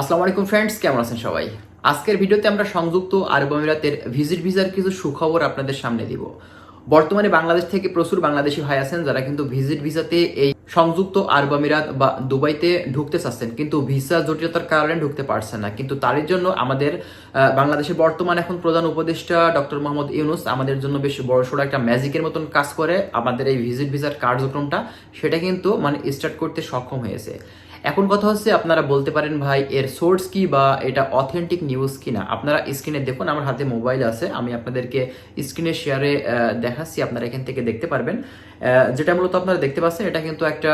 আসসালামু আলাইকুম ফ্রেন্ডস কেমন আছেন সবাই? আজকের ভিডিওতে আমরা সংযুক্ত আরব আমিরাতের ভিজিট ভিসার কিছু সুখবর আপনাদের সামনে দিব। বর্তমানে বাংলাদেশ থেকে প্রচুর বাংলাদেশি ভাই আছেন যারা কিন্তু ভিজিট ভিসাতে এই সংযুক্ত আরব আমিরাত বা দুবাইতে ঢুকতে চাচ্ছেন কিন্তু ভিসা জটিলতার কারণে ঢুকতে পারছেন না। কিন্তু তারই জন্য আমাদের আহ, বাংলাদেশের বর্তমান এখন প্রধান উপদেষ্টা ডক্টর মোহাম্মদ ইউনুস আমাদের জন্য বেশ বড়সড় একটা ম্যাজিকের মতন কাজ করে আমাদের এই ভিজিট ভিসার কার্যক্রমটা সেটা কিন্তু মানে স্টার্ট করতে সক্ষম হয়েছে। এখন কথা হচ্ছে আপনারা বলতে পারেন ভাই, এর সোর্স কি বা এটা অথেন্টিক নিউজ কি না আপনারা স্ক্রিনে দেখুন, আমার হাতে মোবাইল আছে, আমি আপনাদেরকে স্ক্রিনে শেয়ারে দেখাচ্ছি, আপনারা এখান থেকে দেখতে পারবেন। যেটা মূলত আপনারা দেখতে পাচ্ছেন, এটা কিন্তু একটা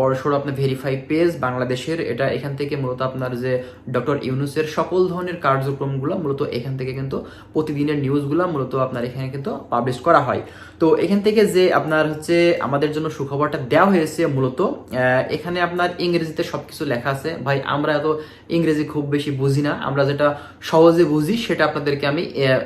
বড় সড়ো আপনার ভেরিফাই পেজ বাংলাদেশের। এটা এখান থেকে মূলত আপনার যে ডক্টর ইউনুসের সকল ধরনের কার্যক্রমগুলো মূলত এখান থেকে কিন্তু প্রতিদিনের নিউজগুলো মূলত আপনার এখানে কিন্তু পাবলিশ করা হয়। তো এখান থেকে যে আপনার হচ্ছে আমাদের জন্য সুখবরটা দেওয়া হয়েছে মূলত এখানে আপনার ইংরেজিতে সবকিছু লেখা আছে। ভাই, আমরা এত ইংরেজি খুব বেশি বুঝি না। আমরা যেটা সহজে বুঝি সেটা আপনাদেরকে আমি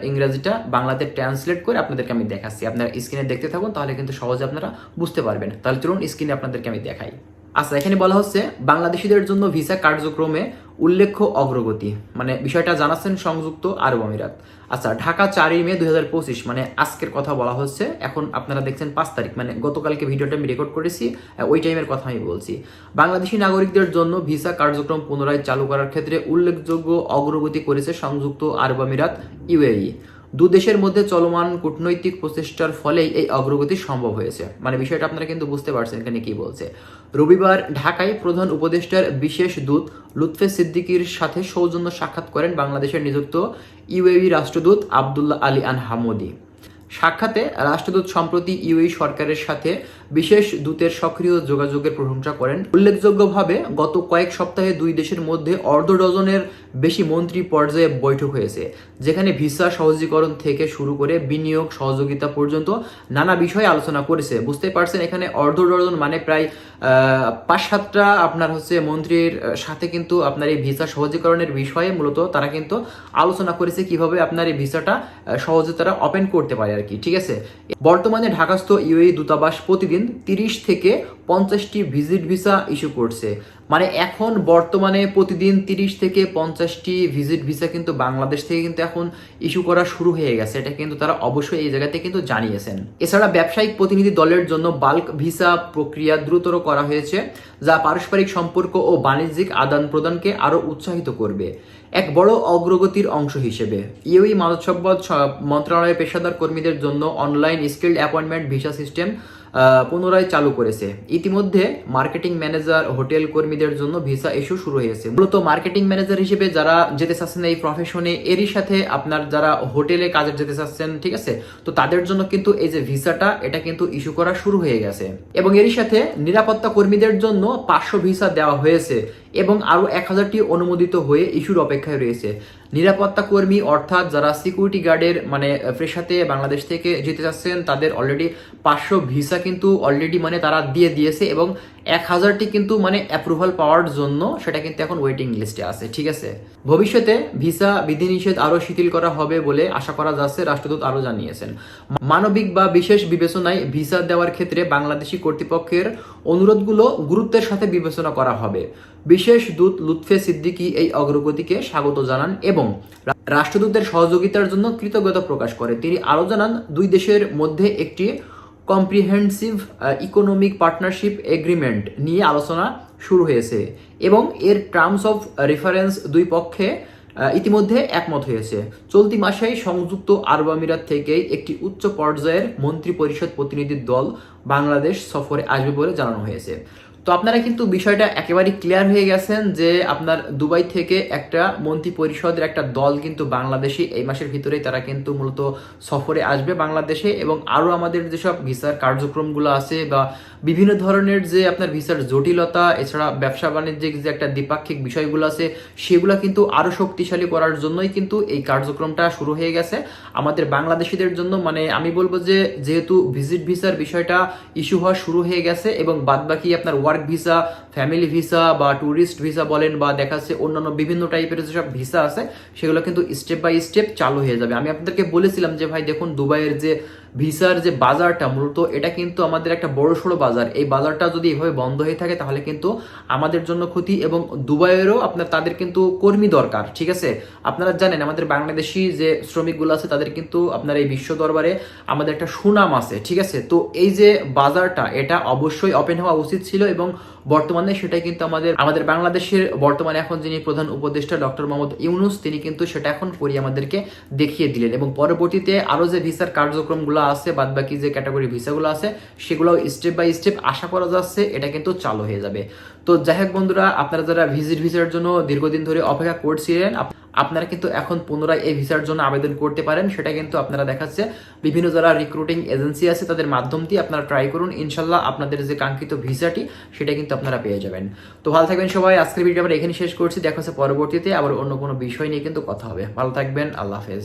ইংরেজিটা বাংলাতে ট্রান্সলেট করে আপনাদেরকে আমি দেখাচ্ছি। আপনার স্ক্রিনে দেখতে থাকুন, তাহলে কিন্তু সহজে আপনারা বুঝতে পারবেন। তাহলে চলুন স্ক্রিনে আপনাদেরকে আমি দেখাই। আচ্ছা এখানে বলা হচ্ছে, বাংলাদেশিদের জন্য ভিসা কার্যক্রমে উল্লেখ্য অগ্রগতি। মানে বিষয়টা জানাচ্ছেন সংযুক্ত আরব আমিরাত। আচ্ছা ঢাকা চারই মে দুই হাজার পঁচিশ মানে আজকের কথা বলা হচ্ছে। এখন আপনারা দেখছেন পাঁচ তারিখ মানে গতকালকে ভিডিওটা আমি রেকর্ড করেছি ওই টাইমের কথা আমি বলছি। বাংলাদেশি নাগরিকদের জন্য ভিসা কার্যক্রম পুনরায় চালু করার ক্ষেত্রে উল্লেখযোগ্য অগ্রগতি করেছে সংযুক্ত আরব আমিরাত, ইউএই। দু দেশের মধ্যে চলমান কূটনৈতিক প্রচেষ্টার ফলেই এই অগ্রগতি সম্ভব হয়েছে। মানে বিষয়টা আপনারা কিন্তু বুঝতে পারছেন এখানে কি বলছে। রবিবার ঢাকায় প্রধান উপদেষ্টার বিশেষ দূত লুৎফে সিদ্দিকির সাথে সৌজন্য সাক্ষাৎ করেন বাংলাদেশের নিযুক্ত ইউএই রাষ্ট্রদূত আবদুল্লাহ আলী আন হামদি সাক্ষাতে রাষ্ট্রদূত সম্প্রতি ইউএই সরকারের সাথে বিশেষ দূতের সক্রিয় যোগাযোগের প্রশংসা করেন। উল্লেখযোগ্যভাবে, গত কয়েক সপ্তাহে দুই দেশের মধ্যে অর্ধ ডজনের বেশি মন্ত্রী পর্যায়ে বৈঠক হয়েছে, যেখানে ভিসা সহজীকরণ থেকে শুরু করে বিনিয়োগ সহযোগিতা পর্যন্ত নানা বিষয়ে আলোচনা করেছে। বুঝতে পারছেন, এখানে অর্ধ ডজন মানে প্রায় পাঁচ সাতটা আপনার হচ্ছে মন্ত্রীর সাথে কিন্তু আপনার এই ভিসা সহজীকরণের বিষয়ে মূলত তারা কিন্তু আলোচনা করেছে কীভাবে আপনার এই ভিসাটা সহজে তারা ওপেন করতে পারে আর কি, ঠিক আছে? বর্তমানে ঢাকাস্থ ইউএই দূতাবাস প্রতিদিন তিরিশ থেকে পঞ্চাশটি ভিজিট ভিসা ইস্যু করছে। মানে এখন বর্তমানে প্রতিদিন তিরিশ থেকে পঞ্চাশটি ভিজিট ভিসা কিন্তু বাংলাদেশ থেকে কিন্তু এখন ইস্যু করা শুরু হয়ে গেছে। এটা কিন্তু তারা অবশ্যই এই জায়গাতে কিন্তু জানিয়েছেন। এছাড়া ব্যবসায়িক প্রতিনিধি দলের জন্য বাল্ক ভিসা প্রক্রিয়া দ্রুতর করা হয়েছে, যা পারস্পরিক সম্পর্ক ও বাণিজ্যিক আদান প্রদানকে আরও উৎসাহিত করবে। এক বড় অগ্রগতির অংশ হিসেবে। ইউই মানবসম্পদ সম্পদ মন্ত্রণালয়ের পেশাদার কর্মীদের জন্য online skilled appointment visa system পুনরায় চালু করেছে। ইতিমধ্যে মার্কেটিং ম্যানেজার, হোটেল কর্মীদের জন্য ভিসা ইস্যু শুরু হয়েছে। মূলত মার্কেটিং ম্যানেজার হিসেবে যারা যেতে চাচ্ছেন এই প্রফেশনে এরই সাথে আপনার যারা হোটেলে কাজে যেতে চাচ্ছেন, ঠিক আছে? তো তাদের জন্য কিন্তু এই যে ভিসাটা, এটা কিন্তু ইস্যু করা শুরু হয়ে গেছে। এবং এরই সাথে নিরাপত্তা কর্মীদের জন্য পাঁচশো ভিসা দেওয়া হয়েছে এবং আরও এক হাজারটি অনুমোদিত হয়ে ইস্যুর অপেক্ষায় রয়েছে। নিরাপত্তা কর্মী অর্থাৎ যারা সিকিউরিটি গার্ডের মানে ফ্রেশাতে বাংলাদেশ থেকে যেতে চাচ্ছেন, তাদের অলরেডি পাঁচশো ভিসা কিন্তু অলরেডি মানে তারা দিয়ে দিয়েছে এবং এক হাজারটি কিন্তু মানে অ্যাপ্রুভাল পাওয়ার জন্য সেটা কিন্তু এখন ওয়েটিং লিস্টে আছে, ঠিক আছে? ভবিষ্যতে ভিসা বিধিনিষেধ আরও শিথিল করা হবে বলে আশা করা যাচ্ছে, রাষ্ট্রদূত আরও জানিয়েছেন। মানবিক বা বিশেষ বিবেচনায় ভিসা দেওয়ার ক্ষেত্রে বাংলাদেশি কর্তৃপক্ষের অনুরোধগুলো গুরুত্বের সাথে বিবেচনা করা হবে। বিশেষ দূত লুৎফে সিদ্দিকী এই অগ্রগতিকে স্বাগত জানান এবং রাষ্ট্রদূতের সহযোগিতার জন্য কৃতজ্ঞতা প্রকাশ করে। তিনি আরও জানান, দুই দেশের মধ্যে একটি কম্প্রিহেন্সিভ ইকোনমিক পার্টনারশিপ এগ্রিমেন্ট নিয়ে আলোচনা শুরু হয়েছে এবং এর টার্মস অফ রেফারেন্স দুই পক্ষে ইতিমধ্যে একমত হয়েছে। চলতি মাসেই সংযুক্ত আরব আমিরাত থেকে একটি উচ্চ পর্যায়ের মন্ত্রী পরিষদ প্রতিনিধির দল বাংলাদেশ সফরে আসবে বলে জানানো হয়েছে। তো আপনারা কিন্তু বিষয়টা একেবারেই ক্লিয়ার হয়ে গেছেন যে আপনার দুবাই থেকে একটা মন্ত্রী পরিষদের একটা দল কিন্তু বাংলাদেশে এই মাসের ভিতরেই তারা কিন্তু মূলত সফরে আসবে বাংলাদেশে এবং আরও আমাদের যেসব ভিসার কার্যক্রমগুলো আছে বা বিভিন্ন ধরনের যে আপনার ভিসার জটিলতা, এছাড়া ব্যবসা বাণিজ্যিক যে একটা দ্বিপাক্ষিক বিষয়গুলো আছে, সেগুলো কিন্তু আরও শক্তিশালী করার জন্যই কিন্তু এই কার্যক্রমটা শুরু হয়ে গেছে। আমাদের বাংলাদেশিদের জন্য মানে আমি বলব যে যেহেতু ভিজিট ভিসার বিষয়টা ইস্যু হওয়া শুরু হয়ে গেছে এবং বাদবাকি আপনার ওয়ার্ক ভিসা ফ্যামিলি ভিসা বা ট্যুরিস্ট ভিসা বলেন বা দেখাচ্ছে অন্যান্য বিভিন্ন টাইপের যেসব ভিসা আছে, সেগুলো কিন্তু স্টেপ বাই স্টেপ চালু হয়ে যাবে। আমি আপনাদেরকে বলেছিলাম যে, ভাই দেখুন, দুবাইয়ের যে ভিসার যে বাজারটা মূলত, এটা কিন্তু আমাদের একটা বড় সড়ো বাজার। এই বাজারটা যদি এভাবে বন্ধ হয়ে থাকে, তাহলে কিন্তু আমাদের জন্য ক্ষতি এবং দুবাইয়েরও আপনার, তাদের কিন্তু কর্মী দরকার, ঠিক আছে? আপনারা জানেন, আমাদের বাংলাদেশি যে শ্রমিকগুলো আছে, তাদের কিন্তু আপনার এই বিশ্ব দরবারে আমাদের একটা সুনাম আছে, ঠিক আছে? তো এই যে বাজারটা, এটা অবশ্যই ওপেন হওয়া উচিত ছিল এবং বর্তমানে সেটাই কিন্তু আমাদের আমাদের বাংলাদেশের বর্তমানে এখন যিনি প্রধান উপদেষ্টা ডক্টর মোহাম্মদ ইউনুস, তিনি কিন্তু সেটা এখন করি আমাদেরকে দেখিয়ে দিলেন এবং পরবর্তীতে আরও যে ভিসার কার্যক্রমগুলো আছে বাদ বাকি যে ক্যাটাগরি ভিসাগুলো আছে সেগুলো স্টেপ বাই স্টেপ আশা করা যাচ্ছে এটা কিন্তু চালু হয়ে যাবে। তো যাই হোক বন্ধুরা, আপনারা যারা ভিজিট ভিসার জন্য দীর্ঘদিন ধরে অপেক্ষা করছিলেন আপনারা কিন্তু এখন পুনরায় এই ভিসার জন্য আবেদন করতে পারেন, সেটা কিন্তু আপনারা দেখাচ্ছে। বিভিন্ন যারা রিক্রুটিং এজেন্সি আছে, তাদের মাধ্যম দিয়ে আপনারা ট্রাই করুন। ইনশাল্লাহ আপনাদের যে কাঙ্ক্ষিত ভিসাটি, সেটা কিন্তু আপনারা পেয়ে যাবেন। তো ভালো থাকবেন সবাই, আজকের ভিডিও আমরা এখানে শেষ করছি। দেখা হচ্ছে পরবর্তীতে আবার অন্য কোনো বিষয় নিয়ে কিন্তু কথা হবে। ভালো থাকবেন, আল্লাহ হাফেজ।